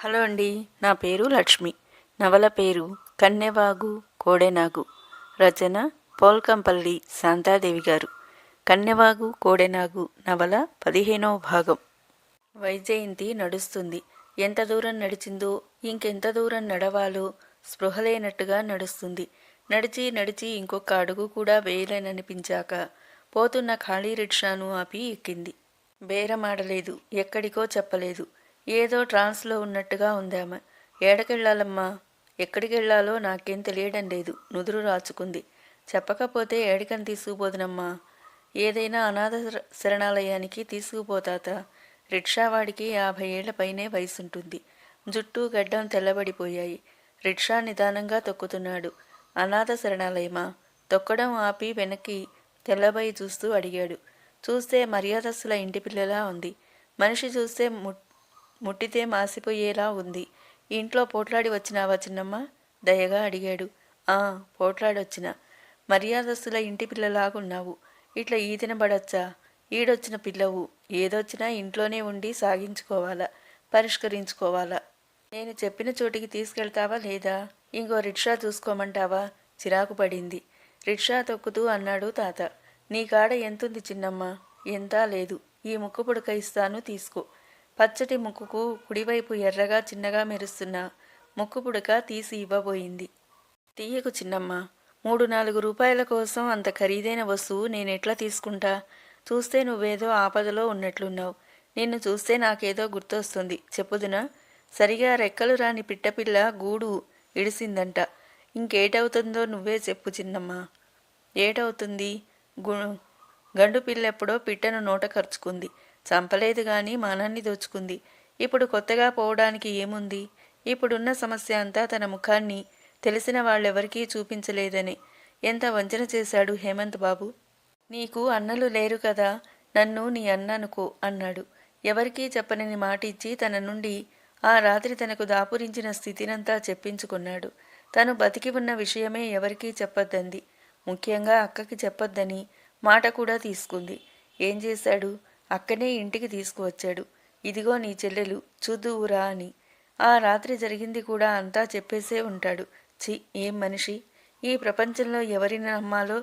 Hello అండి నా పేరు లక్ష్మి. నవల పేరు కన్నెవాగు కోడెనాగు. రచన పోల్కంపల్లి శాంతాదేవి గారు. కన్నెవాగు కోడెనాగు నవల పదిహేనవ భాగం. వైజయంతి నడుస్తుంది. ఎంత దూరం నడిచిందో ఇంకెంత దూరం నడవాలో స్పృహలేనట్టుగా నడుస్తుంది. నడిచి నడిచి ఇంకొక అడుగు కూడా వేయలేననిపించాక పోతున్న ఖాళీ రిక్షాను ఆపి ఎక్కింది. బేరమాడలేదు ఎక్కడికో చెప్పలేదు. ఏదో ట్రాన్స్లో ఉన్నట్టుగా ఉందామె. ఏడకెళ్ళాలమ్మా. ఎక్కడికి వెళ్ళాలో నాకేం తెలియడం లేదు. నుదురు రాచుకుంది. చెప్పకపోతే ఏడికని తీసుకుపోదునమ్మా. ఏదైనా అనాథ శరణాలయానికి తీసుకుపోతాత. రిక్షావాడికి యాభై ఏళ్ళ పైనే వయసుంటుంది. జుట్టు గడ్డం తెల్లబడిపోయాయి. రిక్షా నిదానంగా తొక్కుతున్నాడు. అనాథ శరణాలయమా? తొక్కడం ఆపి వెనక్కి తెల్లబై చూస్తూ అడిగాడు. చూస్తే మర్యాదస్తుల ఇంటి పిల్లలా ఉంది. మనిషి చూస్తే ముట్ ముట్టితే మాసిపోయేలా ఉంది. ఇంట్లో పోట్లాడి వచ్చినావా చిన్నమ్మ? దయగా అడిగాడు. ఆ పోట్లాడొచ్చిన. మర్యాదస్తుల ఇంటి పిల్లలాగున్నావు. ఇట్లా ఈదిన పడచ్చా? ఈడొచ్చిన పిల్లవు. ఏదొచ్చినా ఇంట్లోనే ఉండి సాగించుకోవాలా పరిష్కరించుకోవాలా. నేను చెప్పిన చోటికి తీసుకెళ్తావా లేదా? ఇంకో రిక్షా చూసుకోమంటావా? చిరాకు పడింది. రిక్షా తొక్కుతూ అన్నాడు తాత. నీ కాడ ఎంతుంది చిన్నమ్మ? ఎంతా లేదు. ఈ ముక్కు పుడక ఇస్తాను తీసుకో. పచ్చటి ముక్కుకు కుడివైపు ఎర్రగా చిన్నగా మెరుస్తున్న ముక్కు పుడక తీసి ఇవ్వబోయింది. తీయకు చిన్నమ్మ మూడు నాలుగు రూపాయల కోసం అంత ఖరీదైన వస్తువు నేనెట్లా తీసుకుంటా? చూస్తే నువ్వేదో ఆపదలో ఉన్నట్లున్నావు. నిన్ను చూస్తే నాకేదో గుర్తొస్తుంది. చెప్పుదునా సరిగా రెక్కలు రాని పిట్టపిల్ల గూడు ఇడిసిందంట. ఇంకేటవుతుందో నువ్వే చెప్పు చిన్నమ్మ. ఏటవుతుంది? గు గండు పిల్లెప్పుడో పిట్టను నోట ఖర్చుకుంది చంపలేదు గాని మానాన్ని దోచుకుంది. ఇప్పుడు కొత్తగా పోవడానికి ఏముంది? ఇప్పుడున్న సమస్య అంతా తన ముఖాన్ని తెలిసిన వాళ్ళెవరికీ చూపించలేదని. ఎంత వంచన చేశాడు హేమంత్ బాబు? నీకు అన్నలు లేరు కదా నన్ను నీ అన్ననుకో అన్నాడు. ఎవరికీ చెప్పనని మాట ఇచ్చి తన నుండి ఆ రాత్రి తనకు దాపురించిన స్థితినంతా చెప్పించుకున్నాడు. తను బతికి ఉన్న విషయమే ఎవరికీ చెప్పొద్దంది. ముఖ్యంగా అక్కకి చెప్పొద్దని మాట కూడా తీసుకుంది. ఏం చేశాడు? అక్కనే ఇంటికి తీసుకువచ్చాడు. ఇదిగో నీ చెల్లెలు చూదువురా అని. ఆ రాత్రి జరిగింది కూడా అంతా చెప్పేసే ఉంటాడు. చి ఏం మనిషి? ఈ ప్రపంచంలో ఎవరిని నమ్మాలో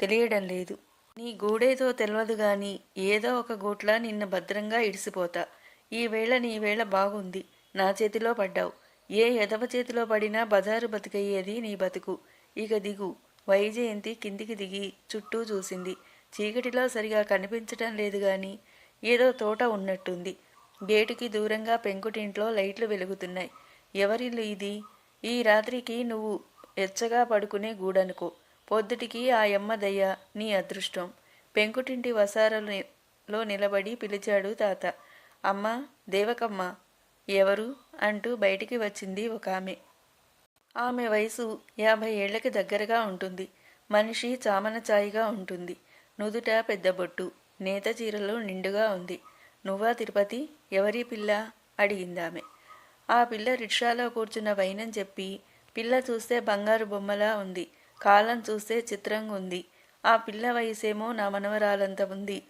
తెలియడం లేదు. నీ గూడేదో తెలియదు గాని ఏదో ఒక గూట్ల నిన్న భద్రంగా ఇడిసిపోతా. ఈ వేళ నీ వేళ బాగుంది. నా చేతిలో పడ్డావు. ఏ ఎదవ చేతిలో పడినా బజారు బతికయ్యేది నీ బతుకు. ఇక దిగు. వైజయంతి కిందికి దిగి చుట్టూ చూసింది. చీకటిలో సరిగా కనిపించటం లేదు గాని ఏదో తోట ఉన్నట్టుంది. గేటుకి దూరంగా పెంకుటింట్లో లైట్లు వెలుగుతున్నాయి. ఎవరిల్లు ఇది? ఈ రాత్రికి నువ్వు ఎచ్చగా పడుకునే గూడనుకో. పొద్దుటికి ఆ యమ్మ దయ్య నీ అదృష్టం. పెంకుటింటి వసారలో నిలబడి పిలిచాడు తాత. అమ్మ దేవకమ్మ ఎవరు? అంటూ బయటికి వచ్చింది ఒక ఆమె ఆమె వయసు యాభై ఏళ్ళకి దగ్గరగా ఉంటుంది. మనిషి చామన ఛాయిగా ఉంటుంది. నుదుట పెద్ద బొట్టు నేత చీరలో నిండుగా ఉంది. నువ్వా తిరుపతి? ఎవరి పిల్ల? అడిగిందామె. ఆ పిల్ల రిక్షాలో కూర్చున్న వైనం చెప్పి పిల్ల చూస్తే బంగారు బొమ్మలా ఉంది. కాలం చూస్తే చిత్రంగా ఉంది. ఆ పిల్ల వయసేమో నా మనవరాలంత ఉంది.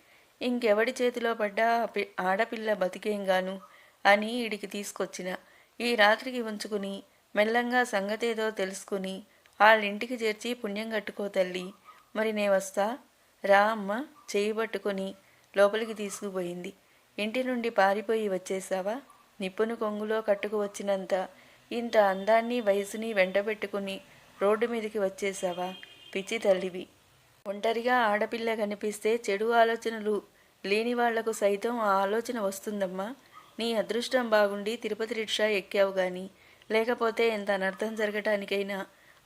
ఇంకెవడి చేతిలో పడ్డా ఆడపిల్ల బతికేం ఆడపిల్ల బతికేంగాను? అని ఇడికి తీసుకొచ్చిన. ఈ రాత్రికి ఉంచుకుని మెల్లంగా సంగతేదో తెలుసుకుని వాళ్ళింటికి చేర్చి పుణ్యం కట్టుకో తల్లి. మరి నే వస్తా? రా అమ్మ చేయి పట్టుకొని లోపలికి తీసుకుపోయింది. ఇంటి నుండి పారిపోయి వచ్చేసావా నిప్పును కొంగులో కట్టుకు వచ్చినంత ఇంత అందాన్ని వయసుని వెంటబెట్టుకుని రోడ్డు మీదకి వచ్చేసావా పిచ్చి తల్లివి. ఒంటరిగా ఆడపిల్ల కనిపిస్తే చెడు ఆలోచనలు లేని వాళ్ళకు సైతం ఆ ఆలోచన వస్తుందమ్మా. నీ అదృష్టం బాగుండి తిరుపతి రిక్షా ఎక్కావు గాని లేకపోతే ఎంత అనర్థం జరగటానికైనా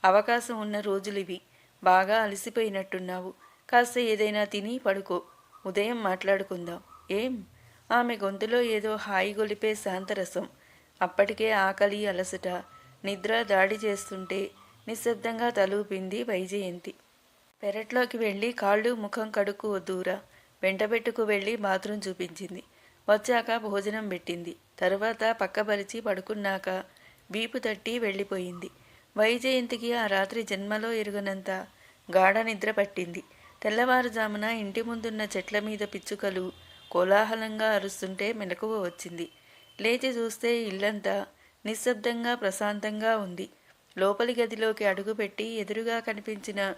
అవకాశం ఉన్న రోజులివి. బాగా అలసిపోయినట్టున్నావు. కాస్త ఏదైనా తిని పడుకో. ఉదయం మాట్లాడుకుందాం. ఏం? ఆమె గొంతులో ఏదో హాయి గొలిపే శాంతరసం. అప్పటికే ఆకలి అలసట నిద్ర దాడి చేస్తుంటే నిశ్శబ్దంగా తలూపింది వైజయంతి. పెరట్లోకి వెళ్ళి కాళ్ళు ముఖం కడుక్కు వద్దురా వెంటబెట్టుకు వెళ్ళి బాత్రూమ్ చూపించింది. వచ్చాక భోజనం పెట్టింది. తరువాత పక్కపరిచి పడుకున్నాక వీపు తట్టి వెళ్ళిపోయింది. వైజయంతికి ఆ రాత్రి జన్మలో ఎరుగనంత గాఢ నిద్ర పట్టింది. తెల్లవారుజామున ఇంటి ముందున్న చెట్ల మీద పిచ్చుకలు కోలాహలంగా అరుస్తుంటే మెలకువ వచ్చింది. లేచి చూస్తే ఇల్లంతా నిశ్శబ్దంగా ప్రశాంతంగా ఉంది. లోపలి గదిలోకి అడుగుపెట్టి ఎదురుగా కనిపించిన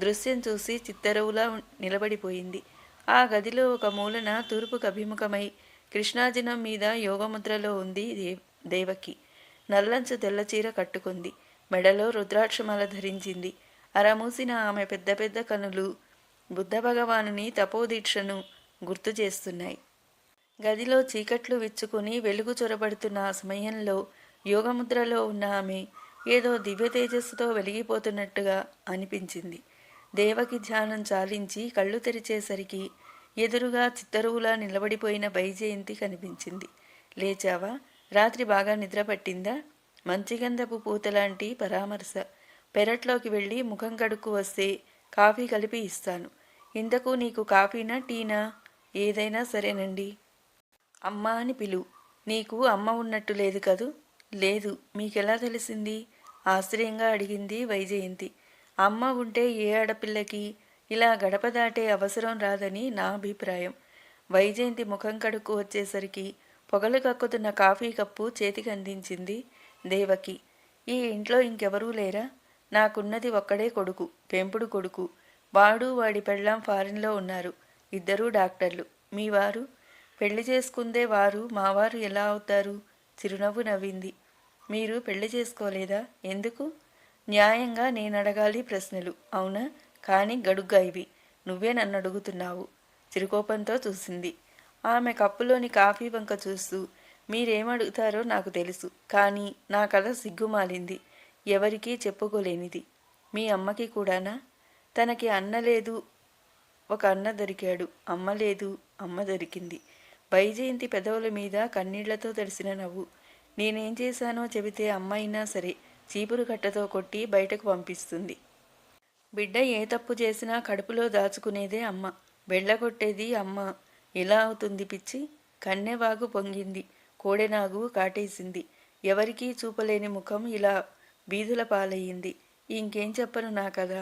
దృశ్యం చూసి చిత్తరువులా నిలబడిపోయింది. ఆ గదిలో ఒక మూలన తూర్పుకు అభిముఖమై కృష్ణాజినం మీద యోగముద్రలో ఉంది దే- దేవకి. నల్లంచు తెల్లచీర కట్టుకుంది. మెడలో రుద్రాక్షమాల ధరించింది. అరమూసిన ఆమె పెద్ద పెద్ద కనులు బుద్ధ భగవానుని తపోదీక్షను గుర్తు చేస్తున్నాయి గదిలో చీకట్లు విచ్చుకుని వెలుగు చొరబడుతున్న ఆ సమయంలో యోగముద్రలో ఉన్న ఆమె ఏదో దివ్య తేజస్సుతో వెలిగిపోతున్నట్టుగా అనిపించింది. దేవకి ధ్యానం చాలించి కళ్ళు తెరిచేసరికి ఎదురుగా చిత్తరువులా నిలబడిపోయిన వైజయంతి కనిపించింది. లేచావా? రాత్రి బాగా నిద్ర పట్టిందా? మంచిగంధపు పూతలాంటి పరామర్శ. పెరట్లోకి వెళ్ళి ముఖం కడుక్కు వస్తే కాఫీ కలిపి ఇస్తాను. ఇంతకు నీకు కాఫీనా టీనా? ఏదైనా సరేనండి. అమ్మ అని పిలు. నీకు అమ్మ ఉన్నట్టు లేదు కదూ? లేదు. మీకెలా తెలిసింది? ఆశ్చర్యంగా అడిగింది వైజయంతి. అమ్మ ఉంటే ఏ ఆడపిల్లకి ఇలా గడప దాటే అవసరం రాదని నా అభిప్రాయం. వైజయంతి ముఖం కడుక్కు వచ్చేసరికి పొగలు కక్కుతున్న కాఫీ కప్పు చేతికి అందించింది దేవకి. ఈ ఇంట్లో ఇంకెవరూ లేరా? నాకున్నది ఒక్కడే కొడుకు పెంపుడు కొడుకు. వాడు వాడి పెళ్ళాం ఫారిన్లో ఉన్నారు. ఇద్దరూ డాక్టర్లు. మీ వారు? పెళ్ళి చేసుకుందే వారు. మావారు ఎలా అవుతారు? చిరునవ్వు నవ్వింది. మీరు పెళ్ళి చేసుకోలేదా? ఎందుకు? న్యాయంగా నేను అడగాలి ప్రశ్నలు. అవునా? కానీ గడుగ్గా ఇవి. నువ్వే నన్ను అడుగుతున్నావు. చిరుకోపంతో చూసింది. ఆమె కప్పులోని కాఫీ వంక చూస్తూ మీరేమడుగుతారో నాకు తెలుసు. కానీ నా కథ సిగ్గుమాలింది. ఎవరికీ చెప్పుకోలేనిది. మీ అమ్మకి కూడానా? తనకి అన్న లేదు. ఒక అన్న దొరికాడు. అమ్మ లేదు. అమ్మ దొరికింది. బైజయంతి పెదవుల మీద కన్నీళ్ళతో తెలిసిన నవ్వు. నేనేం చేశానో చెబితే అమ్మ అయినా సరే చీపురు కట్టతో కొట్టి బయటకు పంపిస్తుంది. బిడ్డ ఏ తప్పు చేసినా కడుపులో దాచుకునేదే అమ్మ. బెళ్ళగొట్టేది అమ్మ. ఎలా అవుతుంది పిచ్చి? కన్నెవాగు పొంగింది. కోడెనాగు కాటేసింది. ఎవరికీ చూపలేని ముఖం ఇలా బీదుల పాలయ్యింది. ఇంకేం చెప్పను నా కదా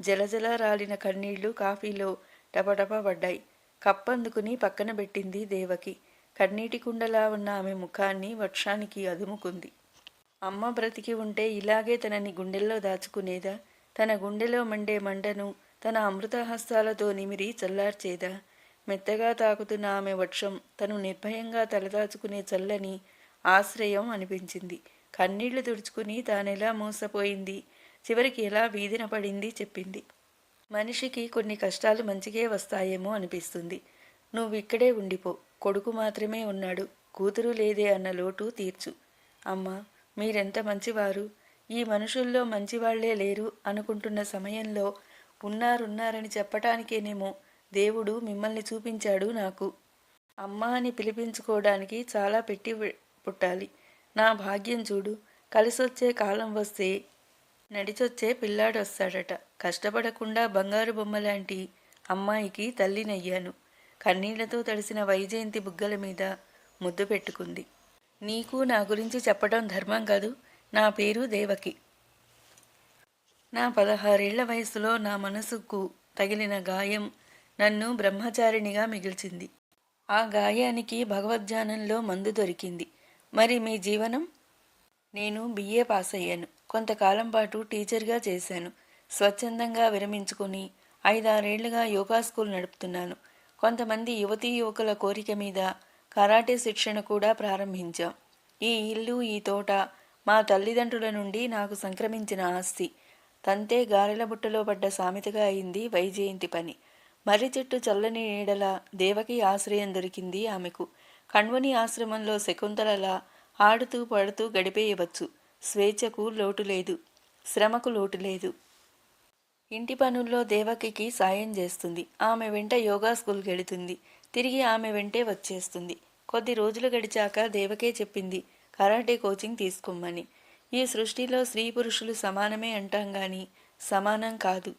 జలజల రాలిన కన్నీళ్ళు కాఫీలో టపటప పడ్డాయి. కప్పందుకుని పక్కన పెట్టింది దేవకి. కన్నీటి కుండలా ఉన్న ఆమె ముఖాన్ని వర్షానికి అదుముకుంది. అమ్మ బ్రతికి ఉంటే ఇలాగే తనని గుండెల్లో దాచుకునేదా? తన గుండెలో మండే మంటను తన అమృతహస్తాలతో నిమిరి చల్లార్చేదా? మెత్తగా తాకుతున్న ఆమె వర్షం తను నిర్భయంగా తలదాచుకునే చల్లని ఆశ్రయం అనిపించింది. కన్నీళ్ళు తుడుచుకుని తానెలా మోసపోయింది? చివరికి ఎలా వీధిన పడింది చెప్పింది. మనిషికి కొన్ని కష్టాలు మంచిగే వస్తాయేమో అనిపిస్తుంది. నువ్వు ఇక్కడే ఉండిపో. కొడుకు మాత్రమే ఉన్నాడు. కూతురు లేదే అన్న లోటు తీర్చు. అమ్మా మీరెంత మంచివారు? ఈ మనుషుల్లో మంచివాళ్ళే లేరు అనుకుంటున్న సమయంలో ఉన్నారున్నారని చెప్పటానికేనేమో దేవుడు మిమ్మల్ని చూపించాడు నాకు. అమ్మ అని పిలిపించుకోవడానికి చాలా పెట్టి పుట్టాలి. నా భాగ్యం చూడు. కలిసొచ్చే కాలం వస్తే నడిచొచ్చే పిల్లాడు వస్తాడట కష్టపడకుండా బంగారు బొమ్మ లాంటి అమ్మాయికి తల్లినయ్యాను. కన్నీళ్ళతో తడిసిన వైజయంతి బుగ్గల మీద ముద్దు పెట్టుకుంది. నీకు నా గురించి చెప్పడం ధర్మం కాదు. నా పేరు దేవకి. నా పదహారేళ్ళ వయసులో నా మనసుకు తగిలిన గాయం నన్ను బ్రహ్మచారిణిగా మిగిల్చింది. ఆ గాయానికి భగవద్ధ్యానంలో మందు దొరికింది. మరి మీ జీవనం? నేను బిఏ పాస్ అయ్యాను కొంతకాలం పాటు టీచర్గా చేశాను. స్వచ్ఛందంగా విరమించుకొని ఐదారేళ్ళుగా యోగా స్కూల్ నడుపుతున్నాను. కొంతమంది యువతీ యువకుల కోరిక మీద కరాటే శిక్షణ కూడా ప్రారంభించాం. ఈ ఇల్లు ఈ తోట మా తల్లిదండ్రుల నుండి నాకు సంక్రమించిన ఆస్తి. తంతే గారెల బుట్టలో పడ్డ సామెతగా అయింది వైజయంతి పని. మర్రి చెట్టు చల్లని నీడల దేవకి ఆశ్రయం దొరికింది ఆమెకు. కణ్వని ఆశ్రమంలో శకుంతలలా ఆడుతూ పడుతూ గడిపేయవచ్చు. స్వేచ్ఛకు లోటు లేదు శ్రమకు లోటు లేదు. ఇంటి పనుల్లో దేవకికి సాయం చేస్తుంది. ఆమె వెంట యోగా స్కూల్కి వెళుతుంది తిరిగి ఆమె వెంటే వచ్చేస్తుంది. కొద్ది రోజులు గడిచాక దేవకే చెప్పింది కరాటే కోచింగ్ తీసుకోమని. ఈ సృష్టిలో స్త్రీ పురుషులు సమానమే అంటాం గాని సమానం కాదు.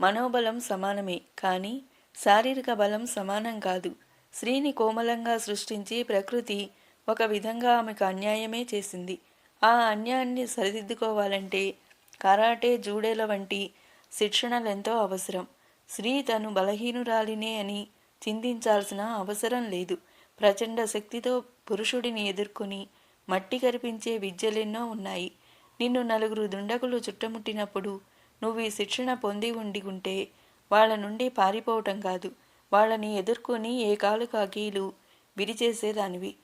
మనోబలం సమానమే కానీ శారీరక బలం సమానం కాదు. స్త్రీని కోమలంగా సృష్టించి ప్రకృతి ఒక విధంగా ఆమెకు అన్యాయమే చేసింది. ఆ అన్యాన్ని సరిదిద్దుకోవాలంటే కరాటే జూడేల వంటి శిక్షణలెంతో అవసరం. స్త్రీ తను బలహీనురాలినే అని చింతించాల్సిన అవసరం లేదు. ప్రచండ శక్తితో పురుషుడిని ఎదుర్కొని మట్టి కరిపించే విద్యలెన్నో ఉన్నాయి. నిన్ను నలుగురు దుండగులు చుట్టముట్టినప్పుడు నువ్వు ఈ శిక్షణ పొంది ఉండి ఉంటే వాళ్ళ నుండి పారిపోవటం కాదు. వాళ్ళని ఎదుర్కొని ఏ కాలు కాకీలు విరిచేసేదానివి.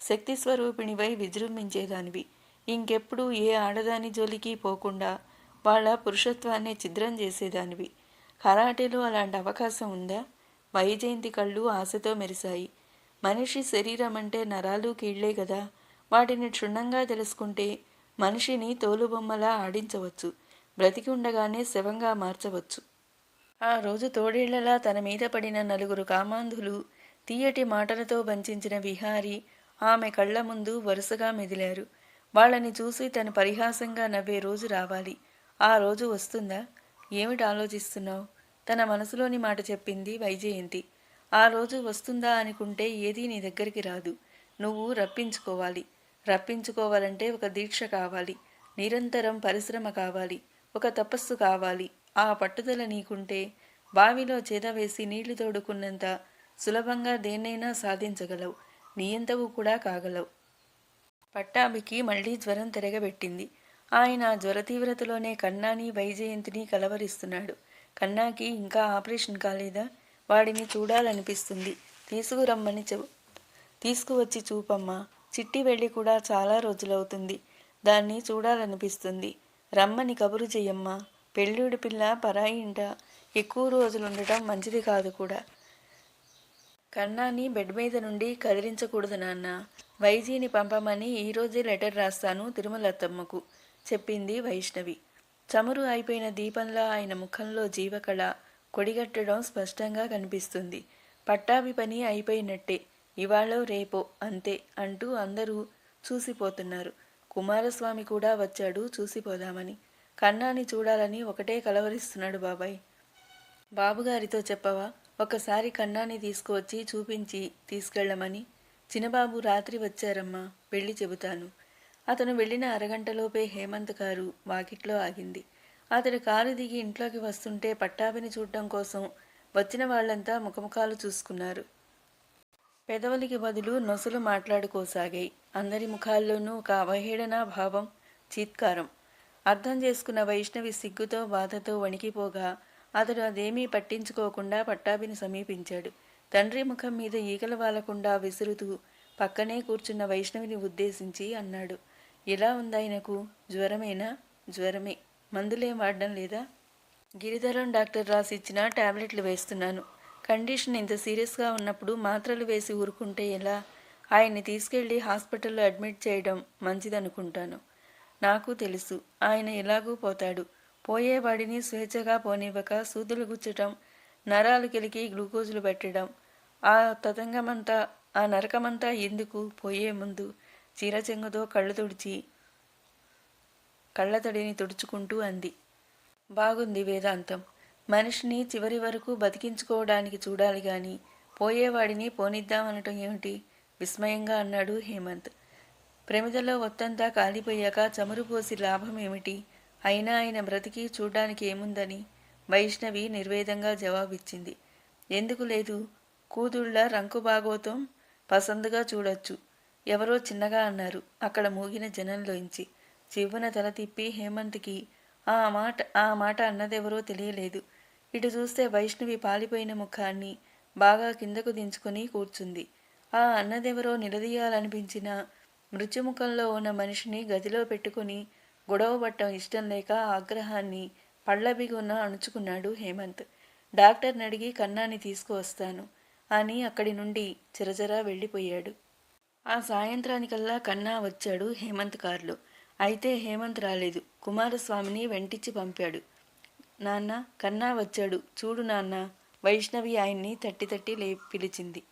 శక్తి స్వరూపిణివై విజృంభించేదానివి. ఇంకెప్పుడు ఏ ఆడదాని జోలికి పోకుండా వాళ్ళ పురుషత్వాన్ని ఛిద్రం చేసేదానివి. కరాటేలో అలాంటి అవకాశం ఉందా? వైజయంతి కళ్ళు ఆశతో మెరిశాయి. మనిషి శరీరం అంటే నరాలు కీళ్ళే కదా. వాటిని క్షుణ్ణంగా తెలుసుకుంటే మనిషిని తోలుబొమ్మలా ఆడించవచ్చు. బ్రతికి ఉండగానే శవంగా మార్చవచ్చు. ఆ రోజు తోడేళ్ళలా తన మీద పడిన నలుగురు కామాంధులు తీయటి మాటలతో వంచిన విహారి ఆమె కళ్ళ ముందు వరుసగా మెదిలారు. వాళ్ళని చూసి తను పరిహాసంగా నవ్వే రోజు రావాలి. ఆ రోజు వస్తుందా? ఏమిటి ఆలోచిస్తున్నావు? తన మనసులోని మాట చెప్పింది వైజయంతి. ఆ రోజు వస్తుందా అనుకుంటే ఏదీ నీ దగ్గరికి రాదు. నువ్వు రప్పించుకోవాలి. రప్పించుకోవాలంటే ఒక దీక్ష కావాలి. నిరంతరం పరిశ్రమ కావాలి. ఒక తపస్సు కావాలి. ఆ పట్టుదల నీకుంటే బావిలో చేదవేసి నీళ్ళు తోడుకున్నంత సులభంగా దేన్నైనా సాధించగలవు. నీ ఎంతవు కూడా కాగలవు. పట్టాభికి మళ్ళీ జ్వరం తిరగబెట్టింది. ఆయన జ్వర తీవ్రతలోనే కన్నాని వైజయంతిని కలవరిస్తున్నాడు. కన్నాకి ఇంకా ఆపరేషన్ కాలేదా? వాడిని చూడాలనిపిస్తుంది. తీసుకురమ్మని చె తీసుకువచ్చి చూపమ్మా. చిట్టి వెళ్ళి కూడా చాలా రోజులవుతుంది. దాన్ని చూడాలనిపిస్తుంది. రమ్మని కబురు చెయ్యమ్మా. పెళ్ళిడు పిల్ల పరాయి ఇంట. ఎక్కువ రోజులు ఉండటం మంచిది కాదు కూడా. కన్నాని బెడ్ మీద నుండి కదిలించకూడదు నాన్న. వైజీని పంపమని ఈరోజే లెటర్ రాస్తాను తిరుమలత్తమ్మకు చెప్పింది వైష్ణవి. చమురు అయిపోయిన దీపంలా ఆయన ముఖంలో జీవకళ కొడిగట్టడం స్పష్టంగా కనిపిస్తుంది. పట్టాభి పని అయిపోయినట్టే ఇవాళో రేపో అంతే అంటూ అందరూ చూసిపోతున్నారు. కుమారస్వామి కూడా వచ్చాడు చూసిపోదామని. కన్నాని చూడాలని ఒకటే కలవరిస్తున్నాడు బాబాయ్. బాబుగారితో చెప్పవా? ఒకసారి కన్నాని తీసుకువచ్చి చూపించి తీసుకెళ్ళమని. చిన్నబాబు రాత్రి వచ్చారమ్మా వెళ్ళి చెబుతాను. అతను వెళ్ళిన అరగంటలోపే హేమంత్ కారు వాకిట్లో ఆగింది. అతడు కారు దిగి ఇంట్లోకి వస్తుంటే పట్టాభిని చూడటం కోసం వచ్చిన వాళ్ళంతా ముఖముఖాలు చూసుకున్నారు. పెదవులకి బదులు నొసలు మాట్లాడుకోసాగాయి. అందరి ముఖాల్లోనూ ఒక అవహేళన భావం చీత్కారం. అర్థం చేసుకున్న వైష్ణవి సిగ్గుతో బాధతో వణికిపోగా అతడు అదేమీ పట్టించుకోకుండా పట్టాభిని సమీపించాడు. తండ్రి ముఖం మీద ఈగలు వాలకుండా విసురుతూ పక్కనే కూర్చున్న వైష్ణవిని ఉద్దేశించి అన్నాడు. ఎలా ఉందాయనకు జ్వరమేనా? జ్వరమే. మందులేం వాడడం లేదా? గిరిధరం డాక్టర్ రాసి ఇచ్చిన టాబ్లెట్లు వేస్తున్నాను. కండిషన్ ఇంత సీరియస్గా ఉన్నప్పుడు మాత్రలు వేసి ఊరుకుంటే ఎలా? ఆయన్ని తీసుకెళ్ళి హాస్పిటల్లో అడ్మిట్ చేయడం మంచిదనుకుంటాను. నాకు తెలుసు. ఆయన ఎలాగూ పోతాడు. పోయేవాడిని స్వేచ్ఛగా పోనివ్వక సూదులు గుచ్చటం నరాలు కిలికి గ్లూకోజులు పెట్టడం. ఆ తతంగమంతా ఆ నరకమంతా ఎందుకు పోయే ముందు చీరచెంగుతో కళ్ళు తుడిచి కళ్ళతడిని తుడుచుకుంటూ అంది. బాగుంది వేదాంతం. మనిషిని చివరి వరకు బతికించుకోవడానికి చూడాలి గాని పోయేవాడిని పోనిద్దామనటం ఏమిటి? విస్మయంగా అన్నాడు హేమంత్. ప్రమిదలో ఒత్తంతా కాలిపోయాక చమురు పోసి లాభం ఏమిటి? అయినా ఆయన బ్రతికి చూడ్డానికి ఏముందని వైష్ణవి నిర్వేదంగా జవాబిచ్చింది. ఎందుకు లేదు? కూతుళ్ళ రంకు భాగోతం పసందుగా చూడొచ్చు. ఎవరో చిన్నగా అన్నారు. అక్కడ మూగిన జనంలోంచి చివ్వున తల తిప్పి హేమంత్కి ఆ మాట ఆ మాట అన్నదెవరో తెలియలేదు. ఇటు చూస్తే వైష్ణవి పాలిపోయిన ముఖాన్ని బాగా కిందకు దించుకుని కూర్చుంది. ఆ అన్నదెవరో నిలదీయాలనిపించిన మృత్యుముఖంలో ఉన్న మనిషిని గదిలో పెట్టుకుని గొడవపట్టడం ఇష్టం లేక ఆగ్రహాన్ని పళ్ళబిగున అణుచుకున్నాడు హేమంత్. డాక్టర్ని అడిగి కన్నాని తీసుకువస్తాను అని అక్కడి నుండి చిరజరా వెళ్ళిపోయాడు. ఆ సాయంత్రానికల్లా కన్నా వచ్చాడు హేమంత్ కారులో. అయితే హేమంత్ రాలేదు. కుమారస్వామిని వెంటిచ్చి పంపాడు. నాన్న కన్నా వచ్చాడు. చూడు నాన్న వైష్ణవి ఆయన్ని తట్టి తట్టి లే పిలిచింది.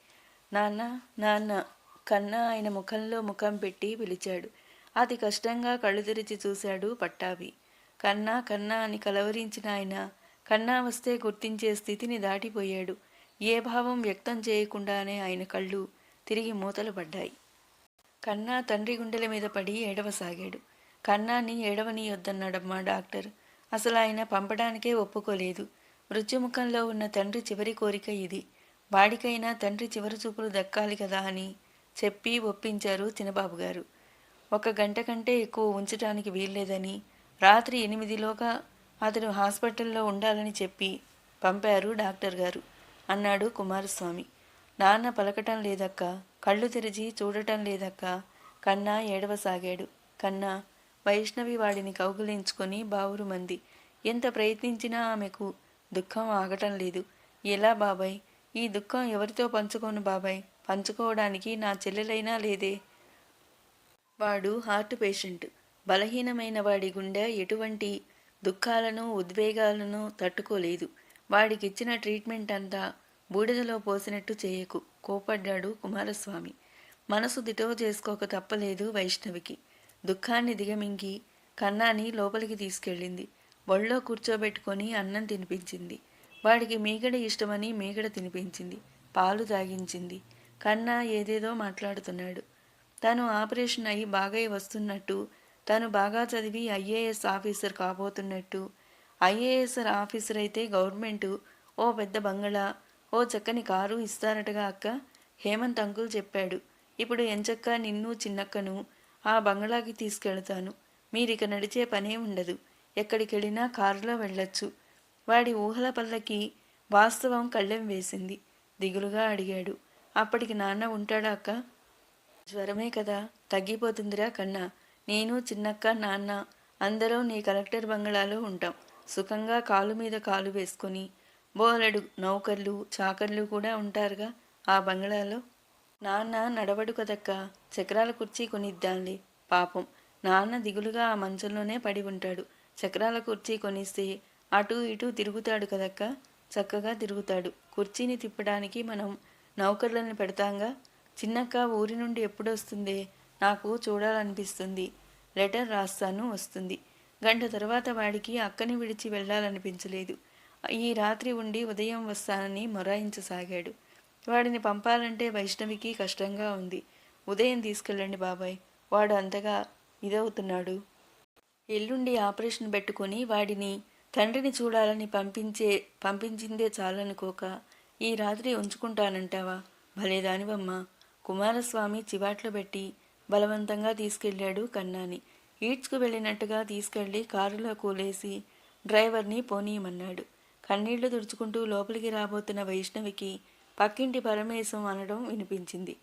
నాన్న నాన్న కన్నా ఆయన ముఖంలో ముఖం పెట్టి పిలిచాడు. అతి కష్టంగా కళ్ళు తెరిచి చూశాడు పట్టాభి. కన్నా కన్నా అని కలవరించిన ఆయన కన్నా వస్తే గుర్తించే స్థితిని దాటిపోయాడు. ఏ భావం వ్యక్తం చేయకుండానే ఆయన కళ్ళు తిరిగి మూతలు పడ్డాయి. కన్నా తండ్రి గుండెల మీద పడి ఏడవసాగాడు. కన్నాని ఏడవనీయొద్దన్నాడమ్మా డాక్టర్. అసలు ఆయన పంపడానికే ఒప్పుకోలేదు. మృత్యుముఖంలో ఉన్న తండ్రి చివరి కోరిక ఇది. వాడికైనా తండ్రి చివరి చూపులు దక్కాలి కదా అని చెప్పి ఒప్పించారు చిన్నబాబు గారు ఒక గంట కంటే ఎక్కువ ఉంచడానికి వీల్లేదని రాత్రి ఎనిమిదిలోగా అతడు హాస్పిటల్లో ఉండాలని చెప్పి పంపారు డాక్టర్ గారు అన్నాడు కుమారస్వామి. నాన్న పలకటం లేదక్క కళ్ళు తెరిచి చూడటం లేదక్క కన్నా ఏడవసాగాడు. కన్నా వైష్ణవి వాడిని కౌగులించుకొని బావురుమంది ఎంత ప్రయత్నించినా ఆమెకు దుఃఖం ఆగటం లేదు. ఎలా బాబాయ్? ఈ దుఃఖం ఎవరితో పంచుకోను బాబాయ్? పంచుకోవడానికి నా చెల్లెలైనా లేదే? వాడు హార్ట్ పేషెంట్. బలహీనమైన వాడి గుండె ఎటువంటి దుఃఖాలను ఉద్వేగాలను తట్టుకోలేదు. వాడికిచ్చిన ట్రీట్మెంట్ అంతా బూడిదలో పోసినట్టు చేయకు. కోపడ్డాడు కుమారస్వామి. మనసు దిటో చేసుకోక తప్పలేదు వైష్ణవికి. దుఃఖాన్ని దిగమింగి కన్నాని లోపలికి తీసుకెళ్ళింది. ఒళ్ళో కూర్చోబెట్టుకొని అన్నం తినిపించింది. వాడికి మీగడ ఇష్టమని మీగడ తినిపించింది. పాలు తాగించింది. కన్నా ఏదేదో మాట్లాడుతున్నాడు. తను ఆపరేషన్ అయి బాగా వస్తున్నట్టు తను బాగా చదివి ఐఏఎస్ ఆఫీసర్ కాబోతున్నట్టు. ఐఏఎస్ ఆఫీసర్ అయితే గవర్నమెంట్. ఓ పెద్ద బంగళా. ఓ చక్కని కారు ఇస్తారటగా అక్క? హేమంత్ అంకుల్ చెప్పాడు. ఇప్పుడు ఎంచక్క నిన్ను చిన్నక్కను ఆ బంగళాకి తీసుకెళ్తాను. మీరిక నడిచే పనే ఉండదు. ఎక్కడికెళ్ళినా కారులో వెళ్ళొచ్చు. వాడి ఊహల పల్లకి వాస్తవం కళ్ళెం వేసింది. దిగులుగా అడిగాడు. అప్పటికి నాన్న ఉంటాడా అక్క? జ్వరమే కదా. తగ్గిపోతుందిరా కన్నా. నేను చిన్నక్క నాన్న అందరూ నీ కలెక్టర్ బంగళాలో ఉంటాం. సుఖంగా కాలు మీద కాలు వేసుకొని. బోలెడు నౌకర్లు చాకర్లు కూడా ఉంటారుగా ఆ బంగళాలో నాన్న నడవడు కదక్క. చక్రాల కుర్చీ కొనిద్దాంలే. పాపం. నాన్న దిగులుగా ఆ మంచంలోనే పడి ఉంటాడు. చక్రాల కుర్చీ కొనిస్తే అటు ఇటు తిరుగుతాడు కదక్క. చక్కగా తిరుగుతాడు. కుర్చీని తిప్పడానికి మనం నౌకర్లను పెడతాంగా. చిన్నక్క ఊరి నుండి ఎప్పుడొస్తుందే? నాకు చూడాలనిపిస్తుంది. లెటర్ రాస్తాను వస్తుంది. గంట తర్వాత వాడికి అక్కని విడిచి వెళ్ళాలనిపించలేదు. ఈ రాత్రి ఉండి ఉదయం వస్తానని మొరాయించసాగాడు. వాడిని పంపాలంటే వైష్ణవికి కష్టంగా ఉంది. ఉదయం తీసుకెళ్ళండి బాబాయ్. వాడు అంతగా ఇదవుతున్నాడు. ఎల్లుండి ఆపరేషన్ పెట్టుకొని వాడిని తండ్రిని చూడాలని పంపించే పంపించిందే చాలనుకోక ఈ రాత్రి ఉంచుకుంటానంటావా? భలేదానివమ్మా. కుమారస్వామి చివాట్లు పెట్టి బలవంతంగా తీసుకెళ్ళాడు కన్నాని. ఈడ్చుకు వెళ్ళినట్టుగా తీసుకెళ్ళి కారులో కూలేసి డ్రైవర్ని పోనీయమన్నాడు. కన్నీళ్ళు తుడుచుకుంటూ లోపలికి రాబోతున్న వైష్ణవికి పక్కింటి పరమేశం అనడం వినిపించింది.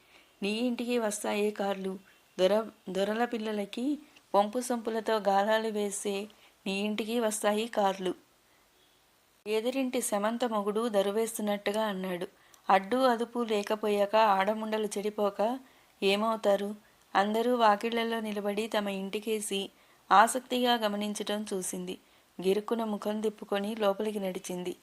నీ ఇంటికి వస్తాయే కార్లు? దొర దొరల పిల్లలకి పంపు సంపులతో గాలాలు వేసే నీ ఇంటికి వస్తాయి కార్లు. ఎదురింటి శమంత మొగుడు దరువేస్తున్నట్టుగా అన్నాడు. అడ్డు అదుపు లేకపోయాక ఆడముండలు చెడిపోక ఏమవుతారు? అందరూ వాకిళ్ళలో నిలబడి తమ ఇంటికేసి ఆసక్తిగా గమనించటం చూసింది. గిరుక్కున ముఖం తిప్పుకొని లోపలికి నడిచింది.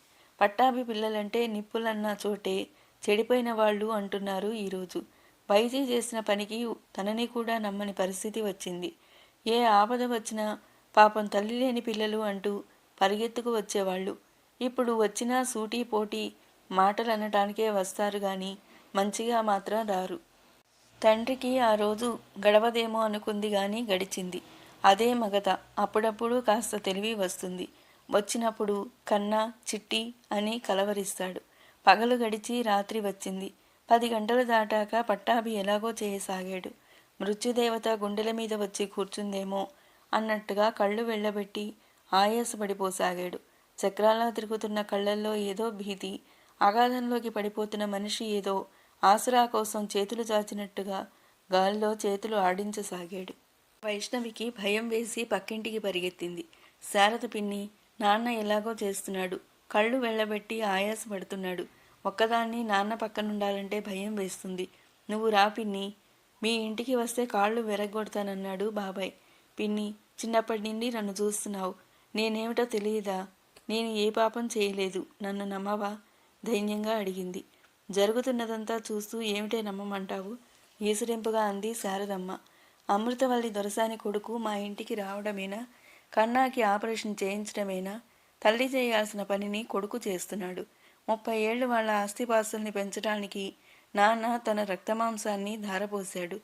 పట్టాభి పిల్లలంటే నిప్పులన్న చోటే చెడిపోయిన వాళ్ళు అంటున్నారు ఈరోజు. బైజీ చేసిన పనికి తనని కూడా నమ్మని పరిస్థితి వచ్చింది. ఏ ఆపద వచ్చినా పాపం తల్లి లేని పిల్లలు అంటూ పరిగెత్తుకు వచ్చేవాళ్ళు. ఇప్పుడు వచ్చినా సూటీ పోటీ మాటలు అనటానికే వస్తారు గాని మంచిగా మాత్రం రారు. తండ్రికి ఆ రోజు గడవదేమో అనుకుంది గాని గడిచింది. అదే మగత అప్పుడప్పుడు కాస్త తెలివి వస్తుంది. వచ్చినప్పుడు కన్నా చిట్టి అని కలవరిస్తాడు. పగలు గడిచి రాత్రి వచ్చింది. పది గంటలు దాటాక పట్టాభి ఎలాగో చేయసాగాడు. మృత్యుదేవత గుండెల మీద వచ్చి కూర్చుందేమో అన్నట్టుగా కళ్ళు వెళ్ళబెట్టి ఆయాసపడిపోసాగాడు. చక్రాలా తిరుగుతున్న కళ్ళల్లో ఏదో భీతి అగాధంలోకి పడిపోతున్న మనిషి ఏదో ఆసరా కోసం చేతులు చాచినట్టుగా గాల్లో చేతులు ఆడించసాగాడు. వైష్ణవికి భయం వేసి పక్కింటికి పరిగెత్తింది. శారద పిన్ని నాన్న ఎలాగో చేస్తున్నాడు. కళ్ళు వెళ్ళబెట్టి ఆయాసపడుతున్నాడు. ఒక్కదాన్ని నాన్న పక్కనుండాలంటే భయం వేస్తుంది. నువ్వు రా పిన్ని. మీ ఇంటికి వస్తే కాళ్ళు వెరగొడతానన్నాడు బాబాయ్. పిన్ని చిన్నప్పటి నుండి నన్ను చూస్తున్నావు. నేనేమిటో తెలియదా? నేను ఏ పాపం చేయలేదు. నన్ను నమ్మవా? దైన్యంగా అడిగింది. జరుగుతున్నదంతా చూస్తూ ఏమిటే నమ్మమంటావు? ఈసురింపుగా అంది శారదమ్మ. అమృతవల్లి దొరసాని కొడుకు మా ఇంటికి రావడమేనా? కన్నాకి ఆపరేషన్ చేయించడమేనా? తల్లి చేయాల్సిన పనిని కొడుకు చేస్తున్నాడు. ముప్పై ఏళ్ళు వాళ్ళ ఆస్తిపాస్తుల్ని పెంచడానికి నాన్న తన రక్తమాంసాన్ని ధారపోశాడు.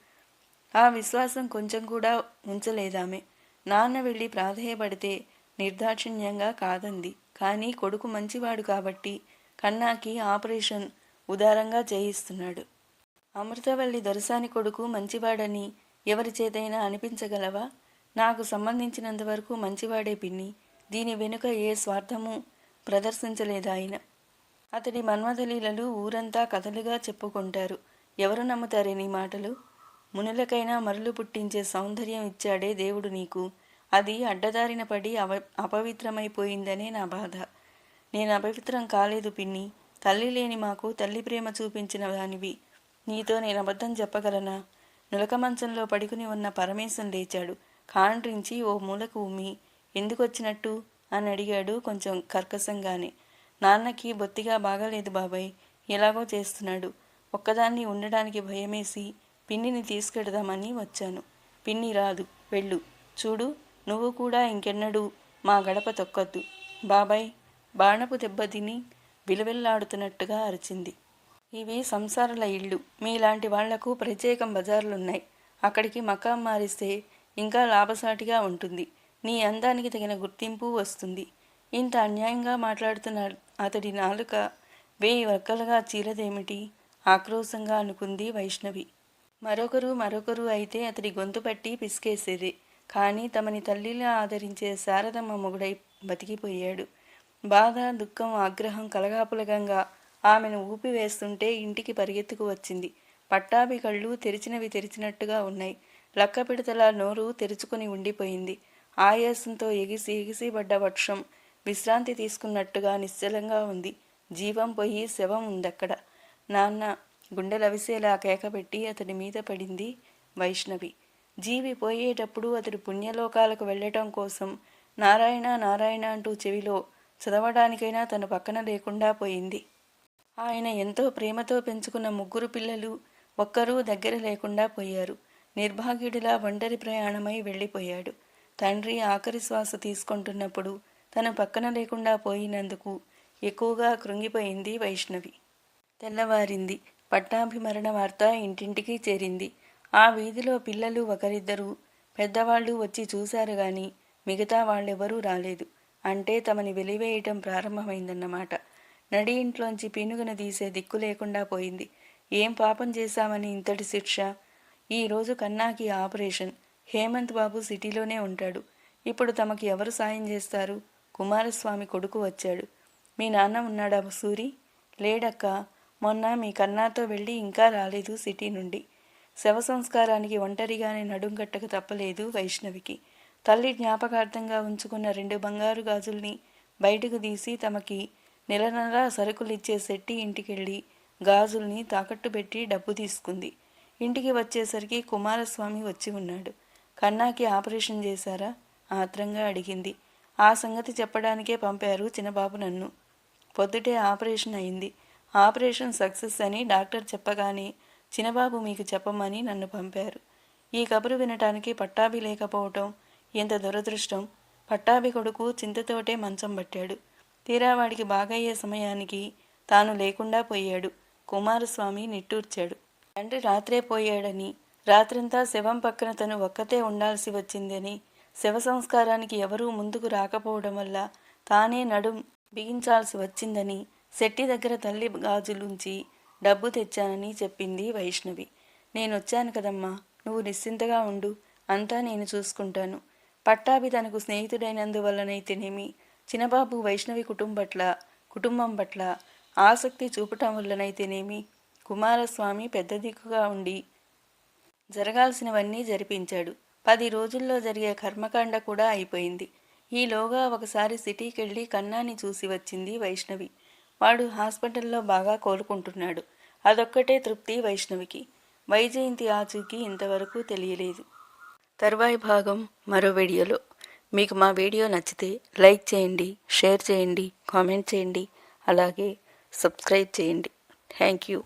ఆ విశ్వాసం కొంచెం కూడా ఉంచలేదామె. నాన్న వెళ్ళి ప్రాధేయపడితే నిర్దాక్షిణ్యంగా కాదంది. కానీ కొడుకు మంచివాడు కాబట్టి కన్నాకి ఆపరేషన్ ఉదారంగా చేయిస్తున్నాడు. అమృతవల్లి దొరసాని కొడుకు మంచివాడని ఎవరి చేతైనా అనిపించగలవా? నాకు సంబంధించినంతవరకు మంచివాడే పిన్ని. దీని వెనుక ఏ స్వార్థము ప్రదర్శించలేదు ఆయన అతడి మన్మథలీలలు ఊరంతా కథలుగా చెప్పుకుంటారు. ఎవరు నమ్ముతారే నీ మాటలు? మునులకైనా మరులు పుట్టించే సౌందర్యం ఇచ్చాడే దేవుడు నీకు. అది అడ్డదారిన పడి అవ అపవిత్రమైపోయిందనే నా బాధ. నేను అపవిత్రం కాలేదు పిన్ని. తల్లి లేని మాకు తల్లి ప్రేమ చూపించిన దానివి నీతో నేను అబద్ధం చెప్పగలనా? నులక మంచంలో పడుకుని ఉన్న పరమేశం లేచాడు. కాండ్రించి ఓ మూలకు ఉమ్మి ఎందుకొచ్చినట్టు అని అడిగాడు కొంచెం కర్కశంగానే. నాన్నకి బొత్తిగా బాగాలేదు బాబాయ్. ఎలాగో చేస్తున్నాడు. ఒక్కదాన్ని ఉండడానికి భయమేసి పిన్నిని తీసుకెడదామని వచ్చాను. పిన్ని రాదు. వెళ్ళు. చూడు నువ్వు కూడా ఇంకెన్నడూ మా గడప తొక్కద్దు. బాబాయ్ బాణపు దెబ్బతిని విలవిల్లాడుతున్నట్టుగా అరిచింది. ఇవి సంసారాల ఇళ్ళు. మీలాంటి వాళ్ళకు ప్రత్యేకం బజార్లున్నాయి. అక్కడికి మకాం మారిస్తే ఇంకా లాభసాటిగా ఉంటుంది. నీ అందానికి తగిన గుర్తింపు వస్తుంది. ఇంత అన్యాయంగా మాట్లాడుతున్న అతడి నాలుక వేయి వర్కలుగా చీలదేమిటి ఆక్రోశంగా అనుకుంది వైష్ణవి. మరొకరు మరొకరు అయితే అతడి గొంతు పట్టి పిసికేసేది. కానీ తమని తల్లిలా ఆదరించే శారదమ్మ మొగుడై బతికిపోయాడు. బాధ దుఃఖం ఆగ్రహం కలగాపులగంగా ఆమెను ఊపివేస్తుంటే ఇంటికి పరిగెత్తుకు వచ్చింది. పట్టాభి కళ్ళు తెరిచినవి తెరిచినట్టుగా ఉన్నాయి. లక్క పిడతల నోరు తెరుచుకుని ఉండిపోయింది. ఆయాసంతో ఎగిసి ఎగిసి పడ్డ వర్షం విశ్రాంతి తీసుకున్నట్టుగా నిశ్చలంగా ఉంది. జీవం పోయి శవం ఉందక్కడ. నాన్న గుండెలవిసేలా కేకపెట్టి అతడి మీద పడింది వైష్ణవి. జీవి పోయేటప్పుడు అతడు పుణ్యలోకాలకు వెళ్ళటం కోసం నారాయణ నారాయణ అంటూ చెవిలో చదవడానికైనా తన పక్కన లేకుండా పోయింది. ఆయన ఎంతో ప్రేమతో పెంచుకున్న ముగ్గురు పిల్లలు ఒక్కరూ దగ్గర లేకుండా పోయారు. నిర్భాగ్యుడిలా ఒంటరి ప్రయాణమై వెళ్ళిపోయాడు. తండ్రి ఆఖరి శ్వాస తీసుకుంటున్నప్పుడు తను పక్కన లేకుండా పోయినందుకు ఎక్కువగా కృంగిపోయింది వైష్ణవి. తెల్లవారింది. పట్టాభిమరణ వార్త ఇంటింటికి చేరింది. ఆ వీధిలో పిల్లలు ఒకరిద్దరు పెద్దవాళ్ళు వచ్చి చూశారు గాని మిగతా వాళ్ళెవరూ రాలేదు. అంటే తమని వెలివేయటం ప్రారంభమైందన్నమాట. నడి ఇంట్లోంచి పినుగున తీసే దిక్కు లేకుండా పోయింది. ఏం పాపం చేశామని ఇంతటి శిక్ష? ఈరోజు కన్నాకి ఆపరేషన్. హేమంత్ బాబు సిటీలోనే ఉంటాడు. ఇప్పుడు తమకి ఎవరు సాయం చేస్తారు? కుమారస్వామి కొడుకు వచ్చాడు. మీ నాన్న ఉన్నాడా సూరి? లేడక్క. మొన్న మీ కన్నాతో వెళ్ళి ఇంకా రాలేదు సిటీ నుండి. శవ సంస్కారానికి ఒంటరిగానే నడుంగట్టక తప్పలేదు వైష్ణవికి. తల్లి జ్ఞాపకార్థంగా ఉంచుకున్న రెండు బంగారు గాజుల్ని బయటకు తీసి తమకి నెల నెల సరుకులిచ్చే శెట్టి ఇంటికెళ్ళి గాజుల్ని తాకట్టు పెట్టి డబ్బు తీసుకుంది. ఇంటికి వచ్చేసరికి కుమారస్వామి వచ్చి ఉన్నాడు. కన్నాకి ఆపరేషన్ చేశారా? ఆత్రంగా అడిగింది. ఆ సంగతి చెప్పడానికే పంపారు చిన్నబాబు నన్ను. పొద్దుటే ఆపరేషన్ అయింది. ఆపరేషన్ సక్సెస్ అని డాక్టర్ చెప్పగానే చిన్నబాబు మీకు చెప్పమని నన్ను పంపారు. ఈ కబురు వినటానికి పట్టాభి లేకపోవటం ఎంత దురదృష్టం. పట్టాభి కొడుకు చింతతోటే మంచం పట్టాడు. తీరా వాడికి బాగయ్యే సమయానికి తాను లేకుండా పోయాడు. కుమారస్వామి నిట్టూర్చాడు. తండ్రి రాత్రే పోయాడని రాత్రంతా శవం పక్కన తను ఒక్కతే ఉండాల్సి వచ్చిందని శవ సంస్కారానికి ఎవరూ ముందుకు రాకపోవడం వల్ల తానే నడుం బిగించాల్సి వచ్చిందని శెట్టి దగ్గర తల్లి గాజులుంచి డబ్బు తెచ్చానని చెప్పింది వైష్ణవి. నేనొచ్చాను కదమ్మా నువ్వు నిశ్చింతగా ఉండు అంతా నేను చూసుకుంటాను. పట్టాభి తనకు స్నేహితుడైనందువల్లనైతేనేమి? చిన్నబాబు వైష్ణవి కుటుంబట్ల కుటుంబం పట్ల ఆసక్తి చూపటం వల్లనైతేనేమి? కుమారస్వామి పెద్ద దిక్కుగా ఉండి జరగాల్సినవన్నీ జరిపించాడు. పది రోజుల్లో జరిగే కర్మకాండ కూడా అయిపోయింది. ఈలోగా ఒకసారి సిటీకి వెళ్ళి కన్నాని చూసి వచ్చింది వైష్ణవి. వాడు హాస్పిటల్లో బాగా కోలుకుంటున్నాడు. అదొక్కటే తృప్తి వైష్ణవికి. వైజయంతి ఆచూకీ ఇంతవరకు తెలియలేదు. తర్వాయి భాగం మరో వీడియోలో. మీకు మా వీడియో నచ్చితే లైక్ చేయండి షేర్ చేయండి కామెంట్ చేయండి అలాగే సబ్స్క్రైబ్ చేయండి. Thank you.